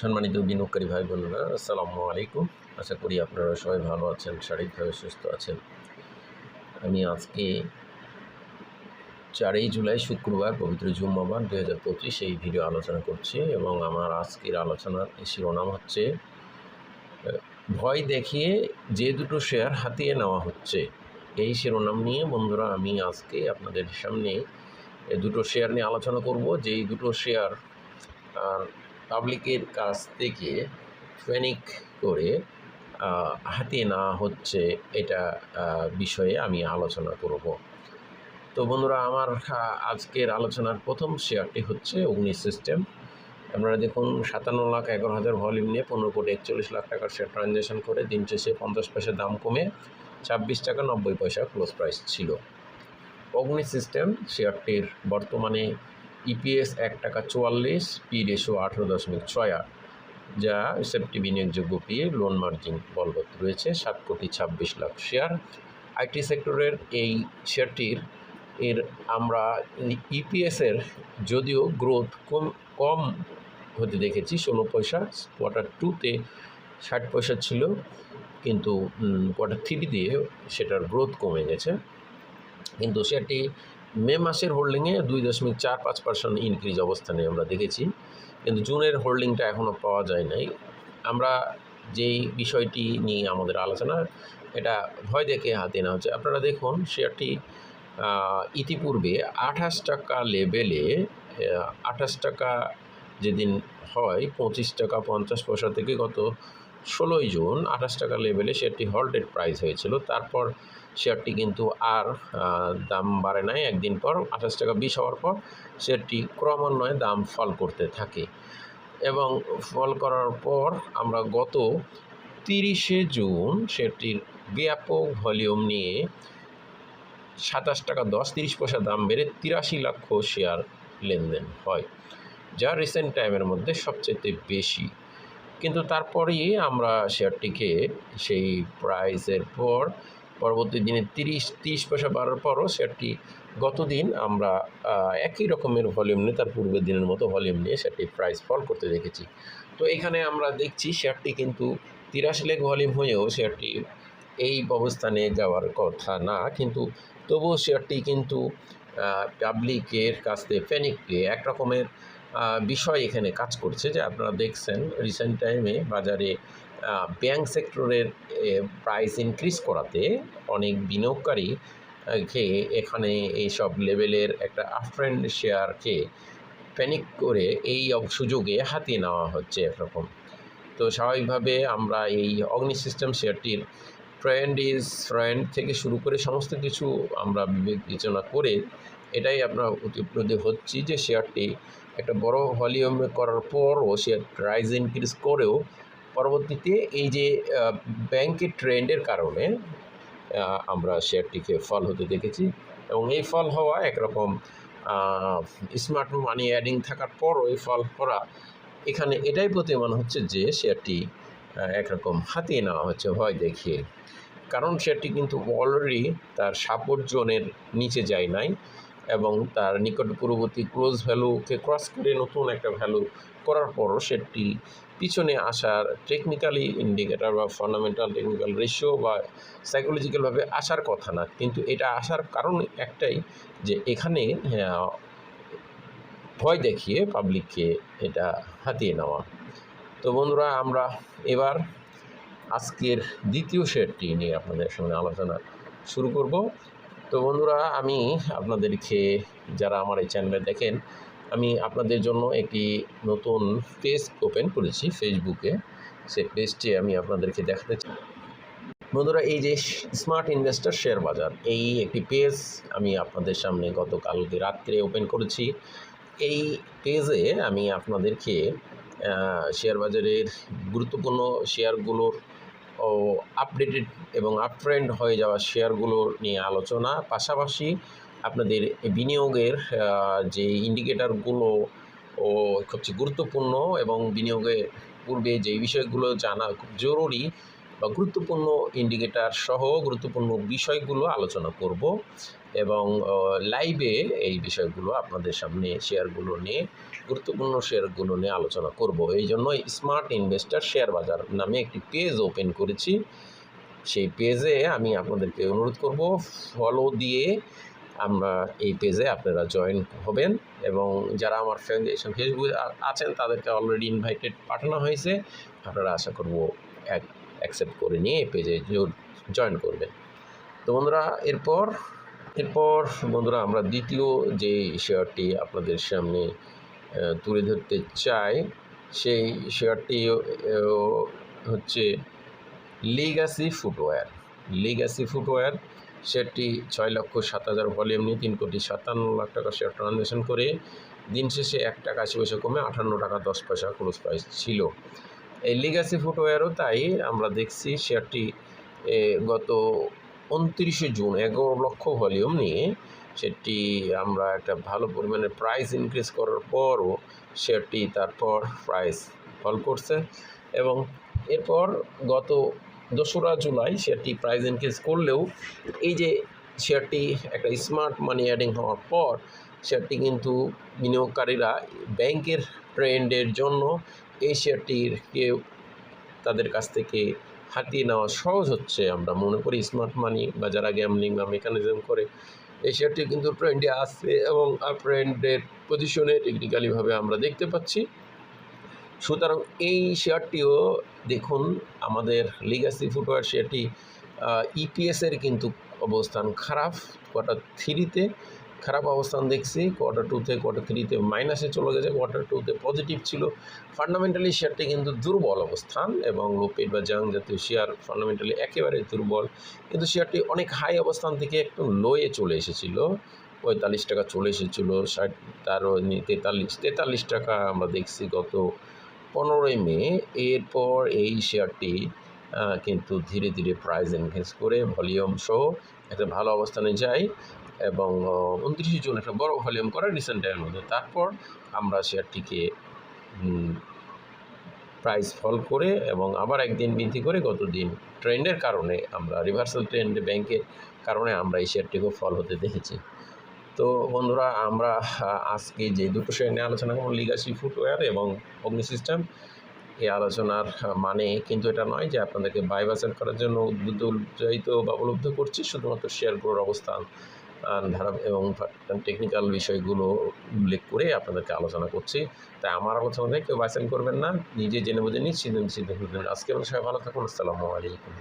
সম্মানিত বিনিয়োগকারী ভাই বোনেরা, আসসালামু আলাইকুম। আশা করি আপনারা সবাই ভালো আছেন, শারীরিকভাবে সুস্থ আছেন। আমি আজকে চারই জুলাই, শুক্রবার, পবিত্র জুম্মাবার দু হাজার পঁচিশ এই ভিডিও আলোচনা করছি এবং আমার আজকের আলোচনার শিরোনাম হচ্ছে, ভয় দেখিয়ে যে দুটো শেয়ার হাতিয়ে নেওয়া হচ্ছে। এই শিরোনাম নিয়ে বন্ধুরা, আমি আজকে আপনাদের সামনে দুটো শেয়ার নিয়ে আলোচনা করব। যেই দুটো শেয়ার আর পাবলিকের কাছ থেকে ফেনিক করে হাতিয়ে নেওয়া হচ্ছে এটা বিষয়ে আমি আলোচনা করব। তো বন্ধুরা, আমার আজকের আলোচনার প্রথম শেয়ারটি হচ্ছে অগ্নি সিস্টেম আপনারা দেখুন, সাতান্ন লাখ এগারো হাজার ভলিউম নিয়ে পনেরো কোটি একচল্লিশ লাখ টাকার শেয়ার ট্রানজ্যাকশন করে দিন শেষে পঞ্চাশ পয়সা দাম কমে ছাব্বিশ টাকা নব্বই পয়সা ক্লোজ প্রাইস ছিল। অগ্নি সিস্টেম শেয়ারটির বর্তমানে ইপিএস এক টাকা চুয়াল্লিশ, পি রেশো আঠেরো দশমিক ছয় আট, যা সেফটি বিনিয়োগযোগ্য পিএ লোন মার্জিন বলবৎ রয়েছে সাত কোটি ছাব্বিশ লাখ শেয়ার আইটি সেক্টরের এই শেয়ারটির এর আমরা ইপিএসের যদিও গ্রোথ কম কম হতে দেখেছি, ষোলো পয়সা কোয়ার্টার টুতে ষাট পয়সা ছিল, কিন্তু কোয়ার্টার থ্রি দিয়ে সেটার গ্রোথ কমে গেছে। কিন্তু সেটি মে মাসের হোল্ডিংয়ে দুই দশমিক চার পাঁচ পার্সেন্ট ইনক্রিজ অবস্থানে আমরা দেখেছি। কিন্তু জুনের হোল্ডিংটা এখনও পাওয়া যায় নাই। আমরা যেই বিষয়টি নিয়ে আমাদের আলোচনা, এটা ভয় দেখে হাতে নেওয়া হচ্ছে। আপনারা দেখুন, শেয়ারটি ইতিপূর্বে আঠাশ টাকা লেভেলে আঠাশ টাকা যেদিন হয়, পঁচিশ টাকা পঞ্চাশ পয়সা থেকে গত ষোলোই জুন আঠাশ টাকা লেভেলে শেয়ারটি হল্টেড প্রাইস হয়েছিল। তারপর শেয়ারটি কিন্তু আর দাম বাড়ে নাই। একদিন পর, আঠাশ টাকা বিশ হওয়ার পর শেয়ারটি ক্রমান্বয়ে দাম ফল করতে থাকে। এবং ফল করার পর আমরা গত তিরিশে জুন শেয়ারটির ব্যাপক ভলিউম নিয়ে সাতাশ টাকা দশ, তিরিশ পয়সা দাম বেড়ে তিরাশি লক্ষ শেয়ার লেনদেন হয়, যা রিসেন্ট টাইমের মধ্যে সবচেয়ে বেশি। কিন্তু তারপরেই আমরা শেয়ারটিকে সেই প্রাইসের পর পরবর্তী দিনে তিরিশ তিরিশ পয়সা বাড়ার পরও শেয়ারটি গতদিন আমরা একই রকমের ভলিউম নিয়ে, তার পূর্বের দিনের মতো ভলিউম নিয়ে সেটি প্রাইস ফল করতে দেখেছি। তো এখানে আমরা দেখছি শেয়ারটি কিন্তু তিরাশি লেখ ভলিউম হয়েও শেয়ারটি এই অবস্থানে যাওয়ার কথা না, কিন্তু তবুও শেয়ারটি কিন্তু পাবলিকের কাছ থেকে পেয়ে এক রকমের বিষয় এখানে কাজ করছে যে আপনারা দেখছেন রিসেন্ট টাইমে বাজারে ব্যাংক সেক্টরের প্রাইস ইনক্রিজ করাতে অনেক বিনিয়োগকারী কে এখানে এইসব লেভেলের একটা আফ্রেন্ড শেয়ারকে প্যানিক করে এই সুযোগে হাতিয়ে নেওয়া হচ্ছে একরকম তো স্বাভাবিকভাবে আমরা এই অগ্নি সিস্টেম শেয়ারটির ট্রেন্ড ইজ ফ্রেন্ড থেকে শুরু করে সমস্ত কিছু আমরা বিবেচনা করে এটাই আমরা উপলব্ধি হচ্ছি যে শেয়ারটি একটা বড় ভলিউম করার পরও শেয়ার প্রাইস ইনক্রিজ করেও পরবর্তীতে এই যে ব্যাংকের ট্রেন্ডের কারণে আমরা শেয়ারটিকে ফল হতে দেখেছি এবং এই ফল হওয়া একরকম স্মার্ট মানি অ্যাডিং থাকার পরও এই ফল করা এখানে এটাই প্রতীয়মান হচ্ছে যে, শেয়ারটি একরকম হাতিয়ে নেওয়া হচ্ছে ভয় দেখিয়ে। কারণ শেয়ারটি কিন্তু অলরেডি তার সাপোর্ট জোনের নিচে যায় নাই। এবং তার নিকট পূর্ববর্তী ক্লোজ ভ্যালুকে ক্রস করে নতুন একটা ভ্যালু করার পরও সেটি পিছনে আসার টেকনিক্যালি ইন্ডিকেটর বা ফান্ডামেন্টাল টেকনিক্যাল রেশিও বা সাইকোলজিক্যালভাবে আসার কথা না। কিন্তু এটা আসার কারণ একটাই যে এখানে ভয় দেখিয়ে পাবলিককে এটা হাতিয়ে নেওয়া। তো বন্ধুরা, আমরা এবার আজকের দ্বিতীয় শেয়ারটি নিয়ে আপনাদের সঙ্গে আলোচনা শুরু করব। তো বন্ধুরা, আমি আপনাদেরকে যারা আমার এই চ্যানেলে দেখেন, আমি আপনাদের জন্য একটি নতুন পেজ ওপেন করেছি ফেসবুকে সেই পেজটি আমি আপনাদেরকে দেখাতে চাই। বন্ধুরা, এই যে স্মার্ট ইনভেস্টর শেয়ার বাজার এই একটি পেজ আমি আপনাদের সামনে গতকালকে রাত্রে ওপেন করেছি। এই পেজে আমি আপনাদেরকে শেয়ার বাজারের গুরুত্বপূর্ণ শেয়ারগুলোর ও আপডেটেড এবং আপট্রেন্ড হয়ে যাওয়া শেয়ারগুলো নিয়ে আলোচনা। পাশাপাশি আপনাদের বিনিয়োগের যে ইন্ডিকেটারগুলো ও সবচেয়ে গুরুত্বপূর্ণ এবং বিনিয়োগের পূর্বে যে বিষয়গুলো জানা খুব জরুরি বা গুরুত্বপূর্ণ ইন্ডিকেটার সহ গুরুত্বপূর্ণ বিষয়গুলো আলোচনা করব এবং লাইভে এই বিষয়গুলো আপনাদের সামনে শেয়ারগুলো নিয়ে, গুরুত্বপূর্ণ শেয়ারগুলো নিয়ে আলোচনা করব। এই জন্য স্মার্ট ইনভেস্টার শেয়ার বাজার নামে একটি পেজ ওপেন করেছি। সেই পেজে আমি আপনাদেরকে অনুরোধ করব ফলো দিয়ে আমরা এই পেজে আপনারা জয়েন হবেন এবং যারা আমার ফেসবুকে আছেন তাদেরকে অলরেডি ইনভাইটেড পাঠানো হয়েছে। আপনারা আশা করব অ্যাকসেপ্ট করে নিয়ে এই পেজে জয়েন করবেন। তো বন্ধুরা, এরপর এরপর বন্ধুরা, আমরা দ্বিতীয় যে শেয়ারটি আপনাদের সামনে তুলে ধরতে চাই, সেই শেয়ারটি হচ্ছে লিগাসি ফুটওয়্যার লিগাসি ফুটওয়্যার শেয়ারটি ছয় লক্ষ সাত হাজার ভলিউম নিয়ে তিন কোটি সাতান্ন লাখ টাকা শেয়ার ট্রানজ্যাকশন করে, দিন শেষে এক টাকা আশি পয়সা কমে আটান্ন টাকা দশ পয়সা ক্লোজ প্রাইস ছিল। এই লিগাসি ফুটওয়্যারও তাই আমরা দেখছি শেয়ারটি গত উনত্রিশে জুন, এগারো লক্ষ ভলিউম নিয়ে সেটি আমরা একটা ভালো পরিমাণে প্রাইস ইনক্রিজ করার পরও শেয়ারটি তারপর প্রাইস ফল করছে এবং এরপর গত দোসরা জুলাই শেয়ারটি প্রাইস ইনক্রিজ করলেও এই যে শেয়ারটি একটা স্মার্ট মানি অ্যাডিং হওয়ার পর শেয়ারটি কিন্তু বিনিয়োগকারীরা ব্যাংকের ট্রেন্ডের জন্য এই শেয়ারটিকে তাদের কাছ থেকে হাতিয়ে নেওয়া সহজ হচ্ছে আমরা মনে করি স্মার্ট মানি বা যারা গ্যামলিং বা মেকানিজম করে। এই শেয়ারটি কিন্তু ট্রেন্ডে আসছে এবং ট্রেন্ডের পজিশনে টেকনিক্যালিভাবে আমরা দেখতে পাচ্ছি। সুতরাং এই শেয়ারটিও দেখুন আমাদের লিগাসি ফুটওয়ার শেয়ারটি ইপিএসের কিন্তু অবস্থান খারাপ কোয়ার্টার থ্রিতে খারাপ অবস্থান দেখছি কোয়ার্টার টুতে কোয়ার্টার থ্রিতে মাইনাসে চলে গেছে কোয়ার্টার টুতে পজিটিভ ছিল। ফান্ডামেন্টালি শেয়ারটি কিন্তু দুর্বল অবস্থান এবং লোপেড বা জাং জাতীয় শেয়ার ফান্ডামেন্টালি একেবারে দুর্বল। কিন্তু শেয়ারটি অনেক হাই অবস্থান থেকে একটু লোয়ে চলে এসেছিল। পঁয়তাল্লিশ টাকা চলে এসেছিল, ষাট তারও নি- তেতাল্লিশ তেতাল্লিশ টাকা আমরা দেখছি গত পনেরোই মে। এরপর এই শেয়ারটি কিন্তু ধীরে ধীরে প্রাইস ইনক্রিজ করে ভলিউম সহ একটা ভালো অবস্থানে যায়। এবং উনত্রিশে জুন একটা বড় ভলিউম করে রিসেন্ট টাইমের মধ্যে। তারপর আমরা শেয়ারটিকে প্রাইস ফল করে এবং আবার একদিন বৃদ্ধি করে গত দিন ট্রেন্ডের কারণে আমরা রিভার্সাল ট্রেন্ডে ব্যাংকের কারণে আমরা এই শেয়ারটিকেও ফল হতে দেখেছি। তো বন্ধুরা, আমরা আজকে যে দুটো শেয়ার নিয়ে আলোচনা করব লিগাসি ফুটওয়্যার এবং অগ্নি সিস্টেম এই আলোচনার মানে কিন্তু এটা নয় যে আপনাদেরকে বাই করার জন্য উদ্বুদ্ধ, উৎসাহিত বা উপলব্ধ করছি, শুধুমাত্র শেয়ারগুলোর অবস্থান ধারা এবং টেকনিক্যাল বিষয়গুলো উল্লেখ করে আপনাদেরকে আলোচনা করছি। তাই আমার আলোচনা থেকে কেউ বাছাই করবেন না, নিজে জেনে বুঝে নিচ্ছি সিদ্ধান্ত সিদ্ধান্ত সবাই ভালো থাকুন, আসসালামু আলাইকুম।